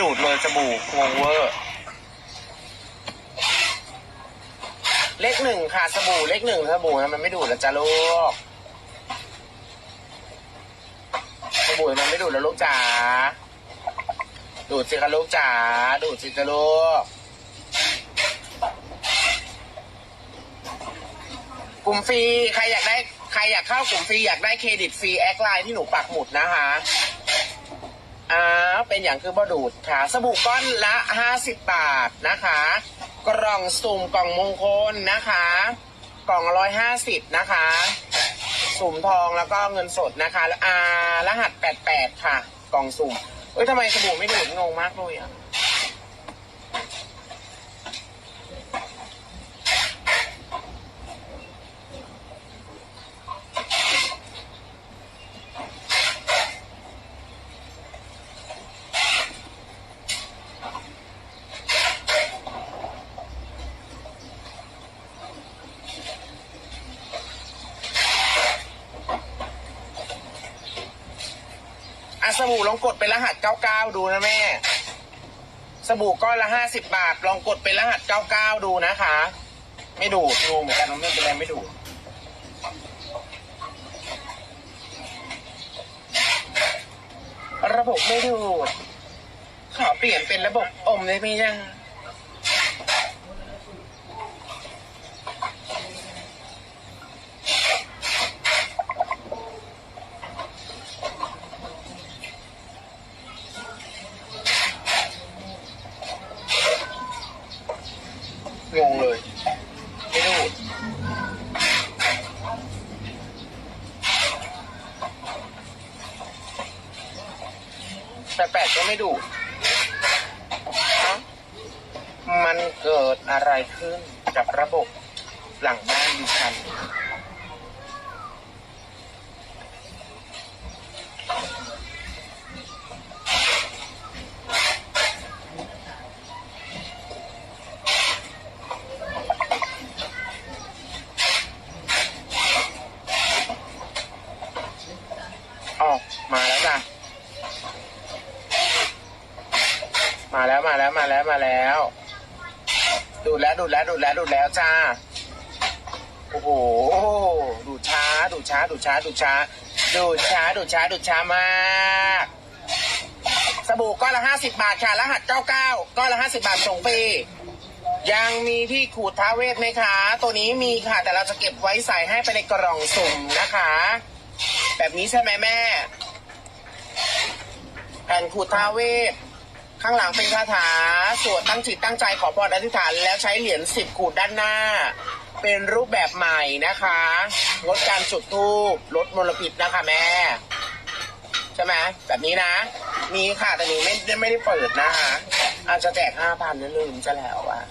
ดูดเลยสบู่งงเวอร์ เลขหนึ่งค่ะสบู่เลขหนึ่งสบู่ทำไมไม่ดูดและจ้าลูกสบู่ทำไมไม่ดูดแล้วลูกจ๋าดูดสิคะลูกจ๋าดูดสิคะลูกกลุ่มฟรีใครอยากได้ใครอยากเข้ากลุ่มฟรีอยากได้เครดิตฟรีแอคไลน์ที่หนูปักหมุดนะคะ อ่าเป็นอย่างคือบ่ดูดค่ะ สบู่ก้อนละห้าสิบบาทนะคะ กล่องสุ่มกล่องมงคลนะคะ กล่องร้อยห้าสิบนะคะ สุ่มทองแล้วก็เงินสดนะคะอ่ารหัสแปดแปดค่ะ กล่องสุ่มเอ้ยทำไมสบู่ไม่ดูดงงมากเลยอะ สบู่ลองกดเป็นรหัส 99 ดูนะแม่ สบู่ก้อนละ 50 บาท ลองกดเป็นรหัส 99 ดูนะคะ ไม่ดูดงงเหมือนกันน้องเม่เป็นไรไม่ดูระบบไม่ดูดขอเปลี่ยนเป็นระบบอมได้ไหมยัง แต่แปลกก็ไม่ดูมันเกิดอะไรขึ้นกับระบบหลังบ้านดิฉัน มาแล้วมาแล้วมาแล้ว ดูดแล้วดูดแล้วดูดแล้วดูดแล้วจ้า โอ้โห ดูดช้า ดูดช้า ดูดช้า ดูดช้า ดูดช้า ดูดช้า ดูดช้ามากสบู่ก้อนละห้าสิบบาทค่ะ รหัสเก้าเก้าก้อนละห้าสิบาทส่งฟรียังมีที่ขูดท้าเวทไหมคะ ตัวนี้มีค่ะ แต่เราจะเก็บไว้ใส่ให้ไปในกล่องสุ่มนะคะ แบบนี้ใช่ไหมแม่ แผ่นขูดท้าเวท ข้างหลังเป็นคาถาสวดตั้งจิตตั้งใจขอพรอธิษฐานแล้วใช้เหรียญสิบขูดด้านหน้า เป็นรูปแบบใหม่นะคะงดการจุดธูปลดมลพิษนะคะแม่ ใช่ไหมแบบนี้นะ มีค่ะแต่หนูไม่ได้ไม่ได้เปิดนะคะ อาจจะแจกห้าพันนั่นลืมจะแล้วอะ่ะ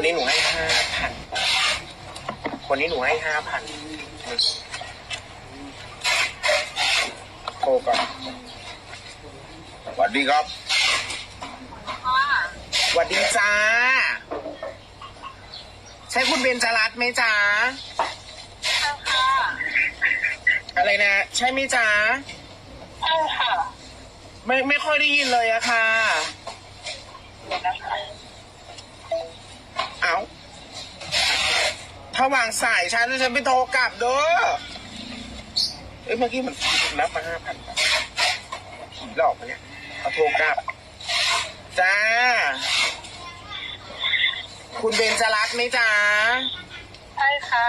คนนี้หนูให้ห้าพันคนนี้หนูให้ห้าพันโทรก่อนสวัสดีครับสวัสดีจ้า ใช่คุณเบนจรัตน์ไหมจ้าใช่ค่ะอะไรนะ ใช่ไหมจ้าใช่ค่ะ ไม่ไม่ค่อยได้ยินเลยอะค่ะ เดี๋ยวนะคะ เอา ถ้าวางสายฉันฉันไปโทรกลับเด้อเอ้ยเมื่อกี้มันนับมาห้าพันหลอกปะเนี่ยเอาโทรกลับ จ้า คุณเบนจรัตน์ไหมจ้าใช่ค่ะ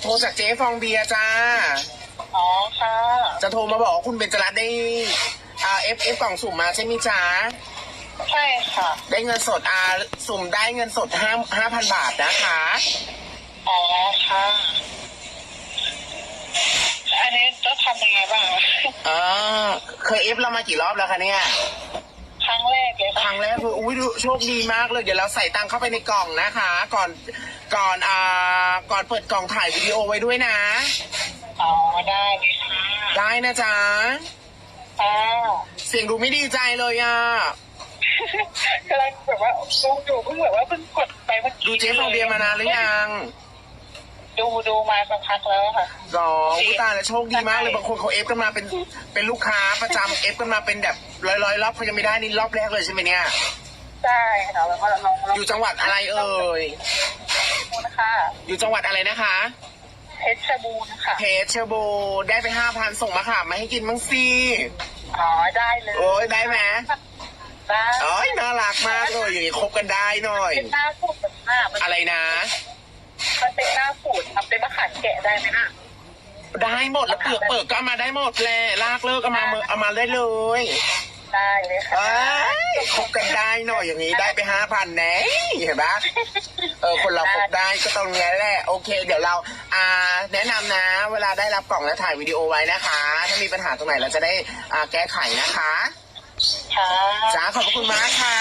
โทรจากเจ๊ฟองเบียร์จ้า อ๋อค่ะ จะโทรมาบอกว่าคุณเบนจรัตน์ได้อ่าเอฟเอฟกล่องสุ่มมาใช่ไหมจ้า ใช่ค่ะ ได้เงินสดอ่าสุ่มได้เงินสดห้าห้าพันบาทนะคะ อ๋อค่ะ อันนี้ต้องทำยังไงบ้างคะอ่าเคยเอฟเรามากี่รอบแล้วคะเนี่ยคครั้งแรกเลยคค่ะรั้งแรกคืออุ้ยดูโชคดีมากเลย เดี๋ยวเราใส่ตังค์เข้าไปในกล่องนะคะ ก่อนก่อนอ่าก่อนเปิดกล่องถ่ายวิดีโอไว้ด้วยนะ อ๋อได้เลยค่ะได้นะจ๊ะค่ะเสียงดูไม่ดีใจเลยอะ กำลังแบบว่าดูอยู่เพิ่งแบบว่าเพิ่งกดไปเมื่อกี้ดูเจ๊ฟองเบียร์มานานหรือยัง ดูดูมาสักพักแล้วค่ะสองอุ้ยตายแล้วโชคดีมากเลยบางคนเขาเอฟกันมาเป็นเป็นลูกค้าประจำเอฟกันมาเป็นแบบร้อยร้อยๆรอบเขายังไม่ได้นี่รอบแรกเลยใช่ไหมเนี่ย ใช่ค่ะแล้วก็ลองลองอยู่จังหวัดอะไรเอ่ยดูนะคะอยู่จังหวัดอะไรนะคะเพชรบูรณ์ค่ะเพชรบูรณ์ได้ไปห้าพันส่งมาค่ะมาให้กินบ้างสิอ๋อได้เลยโอ้ยได้ไหมได้โอ้ยน่ารักมากเลยอย่างนี้คบกันได้หน่อยเป็นหน้าสูตรแบบหน้ามันอะไรนะ มันเป็นหน้าสูตรทำเป็นมะขามแกะได้ไหมน่ะได้หมดแล้วเปลือกเปิดก็เอามาได้หมดแหละลากเลิกเอามาเมเอามาได้เลยได้เลยค่ะเอ้ยคบกันได้หน่อยอย่างนี้ได้ไปห้าพันแน่เห็นปะเออคนเราคบได้ก็ตรงนี้แหละโอเค เดี๋ยวเราอ่าแนะนำนะ เวลาได้รับกล่องแล้วถ่ายวิดีโอไว้นะคะ ถ้ามีปัญหาตรงไหนเราจะได้อ่าแก้ไขนะคะค่ะ จ้าขอบพระคุณมากค่ะ